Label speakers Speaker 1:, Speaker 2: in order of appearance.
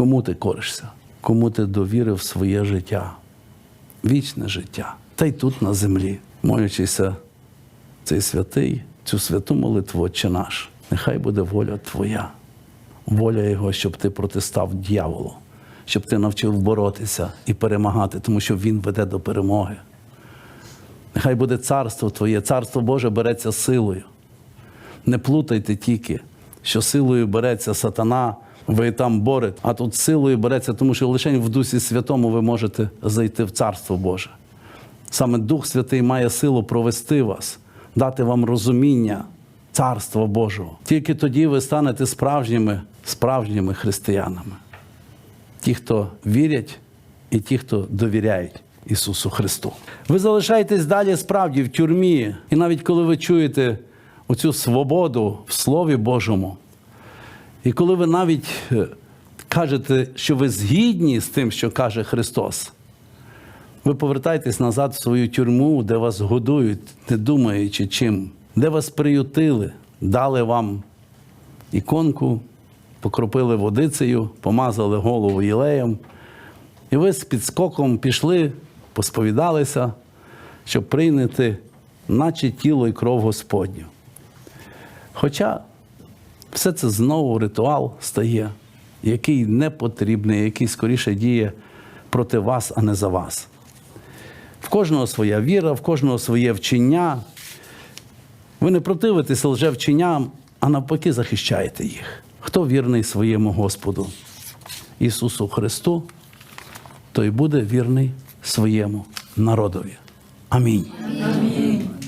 Speaker 1: Кому ти коришся? Кому ти довірив своє життя, вічне життя, та й тут на землі, молячися цей святий, цю святу молитву Отче наш. Нехай буде воля Твоя, воля Його, щоб ти протистав дьяволу, щоб ти навчив боротися і перемагати, тому що Він веде до перемоги. Нехай буде царство Твоє, царство Боже береться силою. Не плутайте тільки, що силою береться сатана, ви там борете, а тут силою береться, тому що лише в Дусі Святому ви можете зайти в Царство Боже. Саме Дух Святий має силу провести вас, дати вам розуміння Царства Божого. Тільки тоді ви станете справжніми, справжніми християнами. Ті, хто вірять, і ті, хто довіряють Ісусу Христу. Ви залишаєтесь далі справді в тюрмі, і навіть коли ви чуєте оцю свободу в Слові Божому, і коли ви навіть е, кажете, що ви згідні з тим, що каже Христос, ви повертаєтесь назад в свою тюрму, де вас годують, не думаючи чим, де вас приютили, дали вам іконку, покропили водицею, помазали голову єлеєм, і ви з підскоком пішли, посповідалися, щоб прийняти, наче тіло і кров Господню. Хоча все це знову ритуал стає, який не потрібний, який скоріше діє проти вас, а не за вас. В кожного своя віра, в кожного своє вчення. Ви не противитеся лжевченням, а навпаки захищаєте їх. Хто вірний своєму Господу Ісусу Христу, той буде вірний своєму народові. Амінь.
Speaker 2: Амінь.